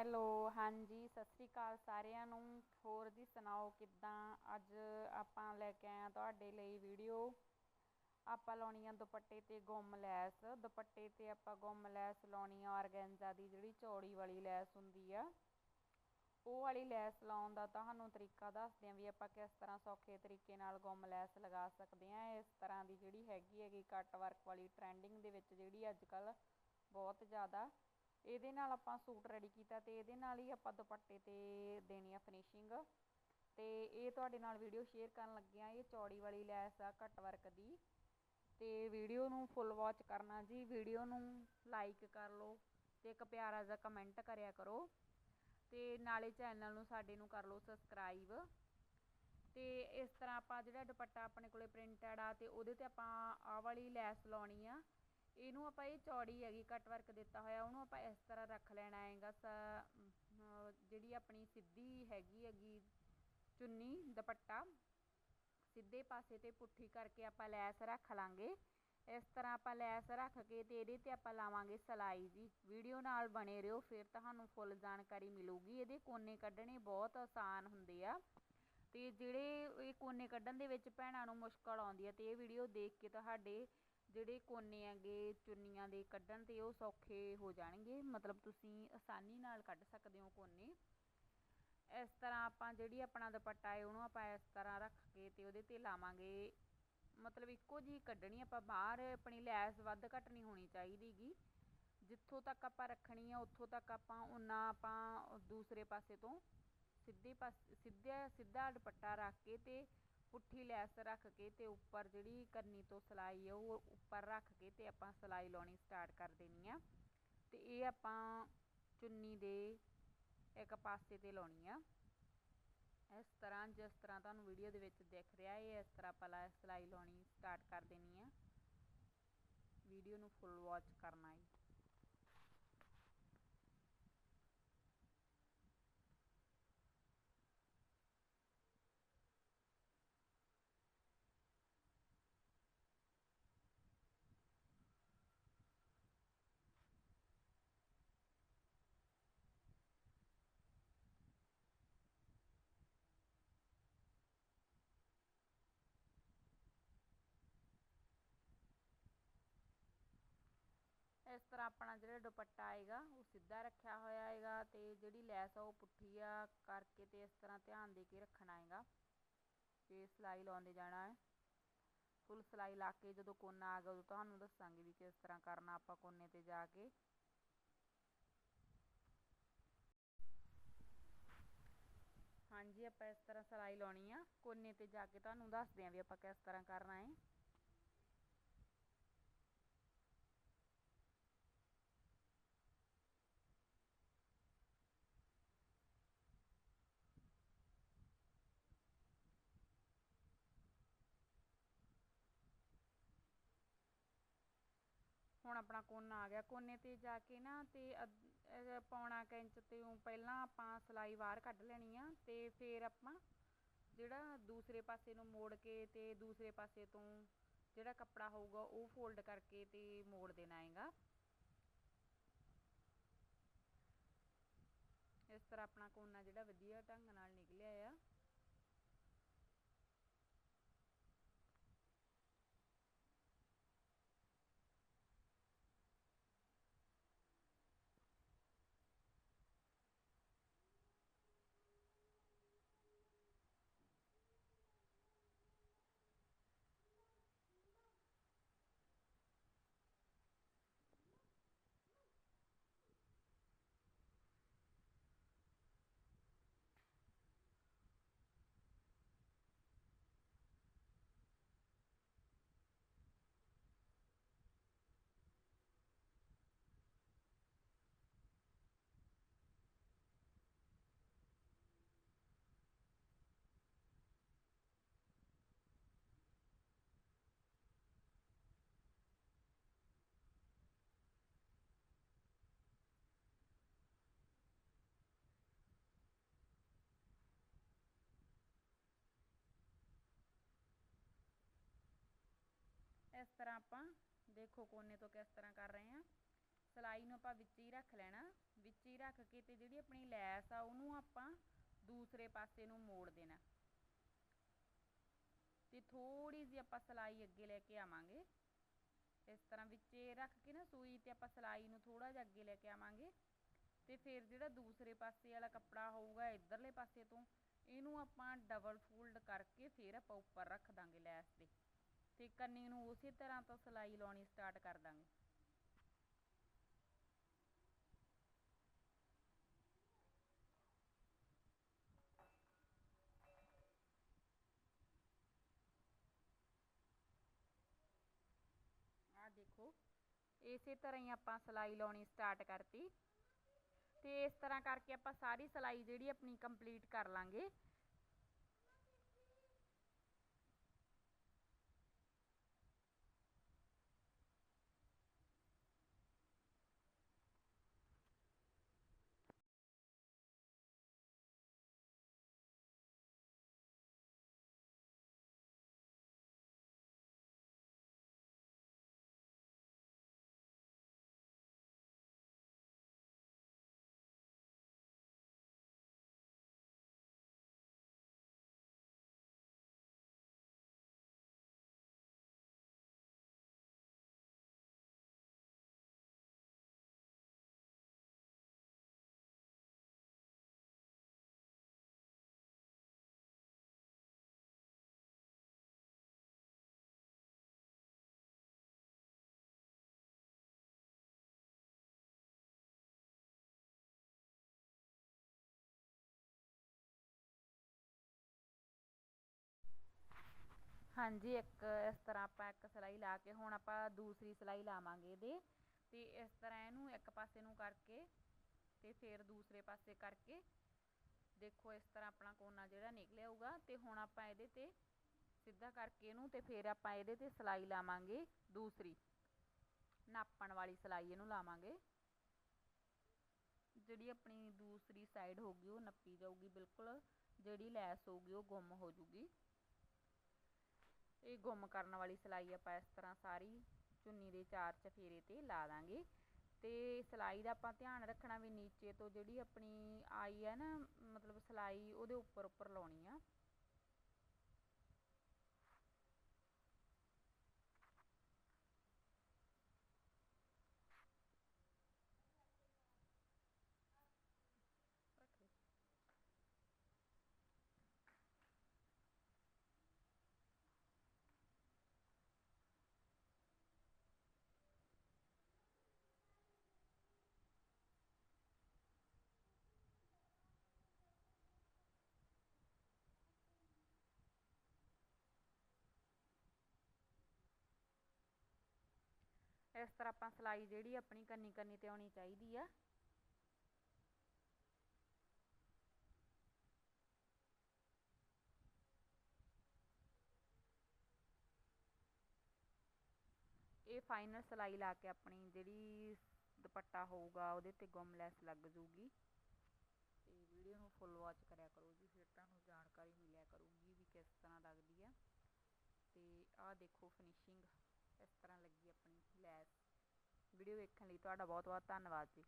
Hello, ਹਾਂਜੀ, ਸਤਿ ਸ੍ਰੀ ਅਕਾਲ ਸਾਰਿਆਂ ਨੂੰ। ਹੋਰ ਜੀ ਸੁਣਾਓ ਕਿੱਦਾਂ? ਅੱਜ ਆਪਾਂ ਲੈ ਕੇ ਆਏ ਆ ਤੁਹਾਡੇ ਲਈ ਵੀਡੀਓ। ਆਪਾਂ ਲਾਉਣੀ ਆ ਦੁਪੱਟੇ ਤੇ ਗੁੰਮ ਲੈਸ। ਦੁਪੱਟੇ ਤੇ ਆਪਾਂ ਗੁੰਮ ਲੈਸ ਲਾਉਣੀ ਆ ਆਰਗੈਂਜ਼ਾ ਦੀ ਜਿਹੜੀ ਚੌੜੀ ਵਾਲੀ ਲੈਸ ਹੁੰਦੀ ਆ। ਉਹ ਵਾਲੀ ਲੈਸ ਲਾਉਣ ਦਾ ਤੁਹਾਨੂੰ ਤਰੀਕਾ ਦੱਸਦੇ ਆ ਵੀ ਆਪਾਂ ਕਿਸ ਤਰ੍ਹਾਂ ਸੌਖੇ ਤਰੀਕੇ ਨਾਲ ਗੁੰਮ ਲੈਸ ਲਗਾ ਸਕਦੇ ਆ ਇਸ ਤਰ੍ਹਾਂ ਦੀ ਜਿਹੜੀ ਹੈਗੀ ਹੈਗੀ ਕੱਟ ਵਰਕ ਵਾਲੀ ਟ੍ਰੈਂਡਿੰਗ ਦੇ ਵਿੱਚ ਜਿਹੜੀ ਅੱਜ ਕੱਲ ਬਹੁਤ ਜ਼ਿਆਦਾ ਇਹਦੇ ਨਾਲ ਆਪਾਂ ਸੂਟ ਰੈਡੀ ਕੀਤਾ ਤੇ ਇਹਦੇ ਨਾਲ ਹੀ ਆਪਾਂ ਦੁਪੱਟੇ ਤੇ ਦੇਣੀ ਆ ਫਿਨਿਸ਼ਿੰਗ ਤੇ ਇਹ ਤੁਹਾਡੇ ਨਾਲ ਵੀਡੀਓ ਸ਼ੇਅਰ ਕਰਨ ਲੱਗਿਆ ਇਹ ਚੌੜੀ ਵਾਲੀ ਲੈਸ ਆ, ਘੱਟ ਵਰਕ ਦੀ। ਤੇ ਵੀਡੀਓ ਨੂੰ ਫੁੱਲ ਵਾਚ ਕਰਨਾ ਜੀ। ਵੀਡੀਓ ਨੂੰ ਲਾਈਕ ਕਰ ਲਓ ਤੇ ਇੱਕ ਪਿਆਰਾ ਜਿਹਾ ਕਮੈਂਟ ਕਰਿਆ ਕਰੋ। ਤੇ ਨਾਲੇ ਚੈਨਲ ਨੂੰ ਸਾਡੇ ਨੂੰ ਕਰ ਲਓ ਸਬਸਕ੍ਰਾਈਬ ਤੇ ਇਸ ਤਰ੍ਹਾਂ ਆਪਾਂ ਜਿਹੜਾ ਦੁਪੱਟਾ ਆਪਣੇ ਕੋਲੇ ਪ੍ਰਿੰਟਡ ਆ ਤੇ ਉਹਦੇ ਤੇ ਆਪਾਂ ਆਹ ਵਾਲੀ ਲੈਸ ਲਾਉਣੀ ਆ। ਇਹਨੂੰ ਆਪਾਂ ਇਹ ਚੌੜੀ ਹੈਗੀ, ਕੱਟ ਵਰਕ ਦਿੱਤਾ ਹੋਇਆ, ਉਹਨੂੰ ਆਪਾਂ ਇਸ ਤਰ੍ਹਾਂ ਰੱਖ ਲੈਣਾ ਹੈਗਾ ਜਿਹੜੀ ਆਪਣੀ ਸਿੱਧੀ ਹੈਗੀ ਹੈਗੀ ਚੁੰਨੀ, ਦੁਪੱਟਾ, ਸਿੱਧੇ ਪਾਸੇ ਤੇ ਪੁੱਠੀ ਕਰਕੇ ਆਪਾਂ ਲੈਸ ਰੱਖ ਲਾਂਗੇ। ਇਸ ਤਰ੍ਹਾਂ ਆਪਾਂ ਲੈਸ ਰੱਖ ਕੇ ਤੇ ਇਹਦੇ ਤੇ ਆਪਾਂ ਲਾਵਾਂਗੇ ਸਲਾਈ ਜੀ। ਵੀਡੀਓ ਨਾਲ ਬਣੇ ਰਹੋ, ਫਿਰ ਤੁਹਾਨੂੰ ਫੁੱਲ ਜਾਣਕਾਰੀ ਮਿਲੂਗੀ। ਇਹਦੇ ਕੋਨੇ ਕੱਢਣੇ ਬਹੁਤ ਆਸਾਨ ਹੁੰਦੇ ਆ। ਤੇ ਜਿਹੜੇ ਇਹ ਕੋਨੇ ਕੱਢਣ ਦੇ ਵਿੱਚ ਭੈਣਾਂ ਨੂੰ ਮੁਸ਼ਕਲ ਆਉਂਦੀ ਹੈ ਤੇ ਇਹ ਵੀਡੀਓ ਦੇਖ ਕੇ ਤੁਹਾਡੇ ਜਿਹੜੇ ਕੋਨੇ ਹੈਗੇ, ਚੁੰਨੀਆਂ ਦੇ ਕੱਢਣ ਤੇ ਉਹ ਸੌਖੇ ਹੋ ਜਾਣਗੇ। ਮਤਲਬ ਤੁਸੀਂ ਆਸਾਨੀ ਨਾਲ ਕੱਢ ਸਕਦੇ ਹੋ ਕੋਨੇ। ਇਸ ਤਰ੍ਹਾਂ ਆਪਾਂ ਜਿਹੜੀ ਆਪਣਾ ਦੁਪੱਟਾ ਹੈ, ਉਹਨੂੰ ਆਪਾਂ ਇਸ ਤਰ੍ਹਾਂ ਰੱਖ ਕੇ ਤੇ ਉਹਦੇ ਤੇ ਲਾਵਾਂਗੇ। ਮਤਲਬ ਇੱਕੋ ਜੀ ਕੱਢਣੀ, ਆਪਾਂ ਬਾਹਰ ਆਪਣੀ ਲੈਸ ਵੱਧ ਘੱਟ ਨਹੀਂ ਹੋਣੀ ਚਾਹੀਦੀਗੀ। ਜਿੱਥੋਂ ਤੱਕ ਆਪਾਂ ਰੱਖਣੀ ਆ, ਉੱਥੋਂ ਤੱਕ ਆਪਾਂ ਉਹਨਾਂ ਆਪਾਂ ਦੂਸਰੇ ਪਾਸੇ ਤੋਂ ਸਿੱਧੇ ਪਾਸੇ ਸਿੱਧਾ ਸਿੱਧਾ ਦੁਪੱਟਾ ਰੱਖ ਕੇ ਤੇ ਪੁੱਠੀ ਲੈਸ ਰੱਖ ਕੇ ਤੇ ਉੱਪਰ ਜਿਹੜੀ ਕਰਨੀ ਤੋਂ ਸਲਾਈ ਆ, ਉਹ ਉੱਪਰ ਰੱਖ ਕੇ ਤੇ ਆਪਾਂ ਸਲਾਈ ਲਾਉਣੀ ਸਟਾਰਟ ਕਰ ਦੇਣੀ ਆ। ਤੇ ਇਹ ਆਪਾਂ ਚੁੰਨੀ ਦੇ ਇੱਕ ਪਾਸੇ ਤੇ ਲਾਉਣੀ ਆ। ਇਸ ਤਰ੍ਹਾਂ, ਜਿਸ ਤਰ੍ਹਾਂ ਤੁਹਾਨੂੰ ਵੀਡੀਓ ਦੇ ਵਿੱਚ ਦਿਖ ਰਿਹਾ ਹੈ ਇਸ ਤਰ੍ਹਾਂ ਆਪਾਂ ਸਲਾਈ ਲਾਉਣੀ ਸਟਾਰਟ ਕਰ ਦੇਣੀ ਆ। ਵੀਡੀਓ ਨੂੰ ਫੁੱਲ ਵਾਚ ਕਰਨਾ ਹੈ ਤਰ੍ਹਾਂ ਆਪਣਾ ਜਿਹੜਾ ਦੁਪੱਟਾ ਆਏਗਾ, ਉਹ ਸਿੱਧਾ ਰੱਖਿਆ ਹੋਇਆ ਆਏਗਾ ਤੇ ਜਿਹੜੀ ਲੈਸ ਆ ਉਹ ਪੁੱਠੀ ਆ ਕਰਕੇ ਤੇ ਇਸ ਤਰ੍ਹਾਂ ਧਿਆਨ ਦੇ ਕੇ ਰੱਖਣਾ ਆਏਗਾ। ਤੇ ਸਲਾਈ ਲਾਉਂਦੇ ਜਾਣਾ ਹੈ। ਫੁੱਲ ਸਲਾਈ ਲਾ ਕੇ ਜਦੋਂ ਕੋਨਾ ਆ ਗਿਆ ਉਦੋਂ ਤੁਹਾਨੂੰ ਦੱਸਾਂਗੇ ਵੀ ਕਿਸ ਤਰ੍ਹਾਂ ਕਰਨਾ ਆਪਾਂ ਕੋਨੇ ਤੇ ਜਾ ਕੇ। ਹਾਂਜੀ, ਆਪਾਂ ਇਸ ਤਰ੍ਹਾਂ ਸਲਾਈ ਲਾਉਣੀ ਆ। ਕੋਨੇ ਤੇ ਜਾ ਕੇ ਤੁਹਾਨੂੰ ਦੱਸਦੇ ਆਂ ਵੀ ਆਪਾਂ ਕਿਸ ਤਰ੍ਹਾਂ ਕਰਨਾ ਹੈ। ਆਪਣਾ ਕੋਨਾ ਆ ਗਿਆ। ਕੋਨੇ ਤੇ ਜਾ ਕੇ ਨਾ ਤੇ ਪੌਣਾ ਕ ਇੰਚ ਤੇ ਪਹਿਲਾਂ ਆਪਾਂ ਸਲਾਈ ਬਾਹਰ ਕੱਢ ਲੈਣੀ ਆ ਤੇ ਫਿਰ ਆਪਾਂ ਜਿਹੜਾ ਦੂਸਰੇ ਪਾਸੇ ਨੂੰ ਮੋੜ ਕੇ ਤੇ ਦੂਸਰੇ ਪਾਸੇ ਤੋਂ ਜਿਹੜਾ ਕੱਪੜਾ ਹੋਊਗਾ ਉਹ ਫੋਲਡ ਕਰਕੇ ਤੇ ਮੋੜ ਦੇਣਾ ਹੈਗਾ। ਇਸ ਤਰ੍ਹਾਂ ਆਪਣਾ ਕੋਨਾ ਜਿਹੜਾ ਵਧੀਆ ਢੰਗ ਨਾਲ ਨਿਕਲਿਆ ਤਰ੍ਹਾਂ ਆਪਾਂ ਦੇਖੋ ਕੋਨੇ ਤੋਂ ਕਿਸ ਤਰ੍ਹਾਂ ਕਰ ਰਹੇ ਆ ਸਲਾਈ ਨੂੰ ਆਪਾਂ ਵਿੱਚ ਹੀ ਰੱਖ ਲੈਣਾ। ਵਿੱਚ ਹੀ ਰੱਖ ਕੇ ਤੇ ਜਿਹੜੀ ਆਪਣੀ ਲੈਸ ਆ, ਉਹਨੂੰ ਆਪਾਂ ਦੂਸਰੇ ਪਾਸੇ ਨੂੰ ਮੋੜ ਦੇਣਾ। ਤੇ ਥੋੜੀ ਜਿਹੀ ਆਪਾਂ ਸਲਾਈ ਅੱਗੇ ਲੈ ਕੇ ਆਵਾਂਗੇ। ਇਸ ਤਰ੍ਹਾਂ ਵਿੱਚੇ ਰੱਖ ਕੇ ਨਾ ਸੂਈ ਤੇ ਆਪਾਂ ਸਲਾਈ ਨੂੰ ਥੋੜਾ ਜਿਹਾ ਅੱਗੇ ਲੈ ਕੇ ਆਵਾਂਗੇ। ਤੇ ਫਿਰ ਜਿਹੜਾ ਦੂਸਰੇ ਪਾਸੇ ਵਾਲਾ ਕੱਪੜਾ ਹੋਊਗਾ, ਇਧਰਲੇ ਪਾਸੇ ਤੋਂ, ਇਹਨੂੰ ਆਪਾਂ ਡਬਲ ਫੋਲਡ ਕਰਕੇ ਫਿਰ ਆਪਾਂ ਉੱਪਰ ਰੱਖ ਦਾਂਗੇ ਲੈਸ ਦੇ। ਤੇ ਕੰਨੀ ਨੂੰ ਉਸੇ ਤਰ੍ਹਾਂ ਤੋਂ ਸਲਾਈ ਲਾਉਣੀ ਸਟਾਰਟ ਕਰ ਦਾਂਗੇ। ਆ ਦੇਖੋ, ਇਸੇ ਤਰ੍ਹਾਂ ਹੀ ਆਪਾਂ ਸਲਾਈ ਲਾਉਣੀ ਸਟਾਰਟ ਕਰਤੀ। ਤੇ ਇਸ ਤਰ੍ਹਾਂ ਕਰਕੇ ਆਪਾਂ ਸਾਰੀ ਸਲਾਈ ਜਿਹੜੀ ਆਪਣੀ ਕੰਪਲੀਟ ਕਰ ਲਾਂਗੇ। ਹਾਂਜੀ, ਇੱਕ ਇਸ ਤਰ੍ਹਾਂ ਆਪਾਂ ਇੱਕ ਸਲਾਈ ਲਾ ਕੇ, ਹੁਣ ਆਪਾਂ ਦੂਸਰੀ ਸਿਲਾਈ ਲਾਵਾਂਗੇ ਇਹਦੇ। ਤੇ ਇਸ ਤਰ੍ਹਾਂ ਇਹਨੂੰ ਇੱਕ ਪਾਸੇ ਨੂੰ ਕਰਕੇ ਤੇ ਫਿਰ ਦੂਸਰੇ ਪਾਸੇ ਕਰਕੇ ਦੇਖੋ ਇਸ ਤਰ੍ਹਾਂ ਆਪਣਾ ਕੋਨਾ ਜਿਹੜਾ ਨਿਕਲਿਆ ਹੋਊਗਾ। ਤੇ ਹੁਣ ਆਪਾਂ ਇਹਦੇ ਤੇ ਸਿੱਧਾ ਕਰਕੇ ਇਹਨੂੰ ਤੇ ਫਿਰ ਆਪਾਂ ਇਹਦੇ ਤੇ ਸਲਾਈ ਲਾਵਾਂਗੇ ਦੂਸਰੀ। ਨਾਪਣ ਵਾਲੀ ਸਿਲਾਈ ਇਹਨੂੰ ਲਾਵਾਂਗੇ। ਜਿਹੜੀ ਆਪਣੀ ਦੂਸਰੀ ਸਾਈਡ ਹੋਊਗੀ ਉਹ ਨੱਪੀ ਜਾਊਗੀ ਬਿਲਕੁਲ। ਜਿਹੜੀ ਲੈਸ ਹੋਊਗੀ ਉਹ ਗੁੰਮ ਹੋ ਜੂਗੀ ਇਹ ਗੁੰਮ ਕਰਨ ਵਾਲੀ ਸਲਾਈ ਆਪਾਂ ਇਸ ਤਰ੍ਹਾਂ ਸਾਰੀ ਚੁੰਨੀ ਦੇ ਚਾਰ ਚਫੇਰੇ ਤੇ ਲਾ ਦਾਂਗੇ। ਤੇ ਸਲਾਈ ਦਾ ਆਪਾਂ ਧਿਆਨ ਰੱਖਣਾ ਵੀ ਨੀਚੇ ਤੋਂ ਜਿਹੜੀ ਆਪਣੀ ਆਈ ਹੈ ਨਾ, ਮਤਲਬ ਸਲਾਈ ਉਹਦੇ ਉੱਪਰ ਉੱਪਰ ਲਾਉਣੀ ਆ। ਇਸ ਤਰ੍ਹਾਂ ਆਪਾਂ ਸਲਾਈ ਜਿਹੜੀ ਆਪਣੀ ਕੰਨੀ ਕੰਨੀ ਤੇ ਆਉਣੀ ਚਾਹੀਦੀ ਆ। ਇਹ ਫਾਈਨਲ ਸਲਾਈ ਲਾ ਕੇ ਆਪਣੀ ਜਿਹੜੀ ਦੁਪੱਟਾ ਹੋਊਗਾ, ਉਹਦੇ ਤੇ ਗੁੰਮ ਲੈਸ ਲੱਗ ਜੂਗੀ। ਤੇ ਵੀਡੀਓ ਨੂੰ ਫੁੱਲ ਵਾਚ ਕਰਿਆ ਕਰੋ ਜੀ, ਫਿਰ ਤੁਹਾਨੂੰ ਜਾਣਕਾਰੀ ਮਿਲਿਆ ਕਰੂਗੀ ਵੀ ਕਿਸ ਤਰ੍ਹਾਂ ਲੱਗਦੀ ਆ। ਤੇ ਆਹ ਦੇਖੋ ਫਿਨਿਸ਼ਿੰਗ ਇਸ ਤਰ੍ਹਾਂ ਲੱਗੀ ਆਪਣੀ ਲੈਸ। ਵੀਡੀਓ ਵੇਖਣ ਲਈ ਤੁਹਾਡਾ ਬਹੁਤ ਬਹੁਤ ਧੰਨਵਾਦ ਜੀ।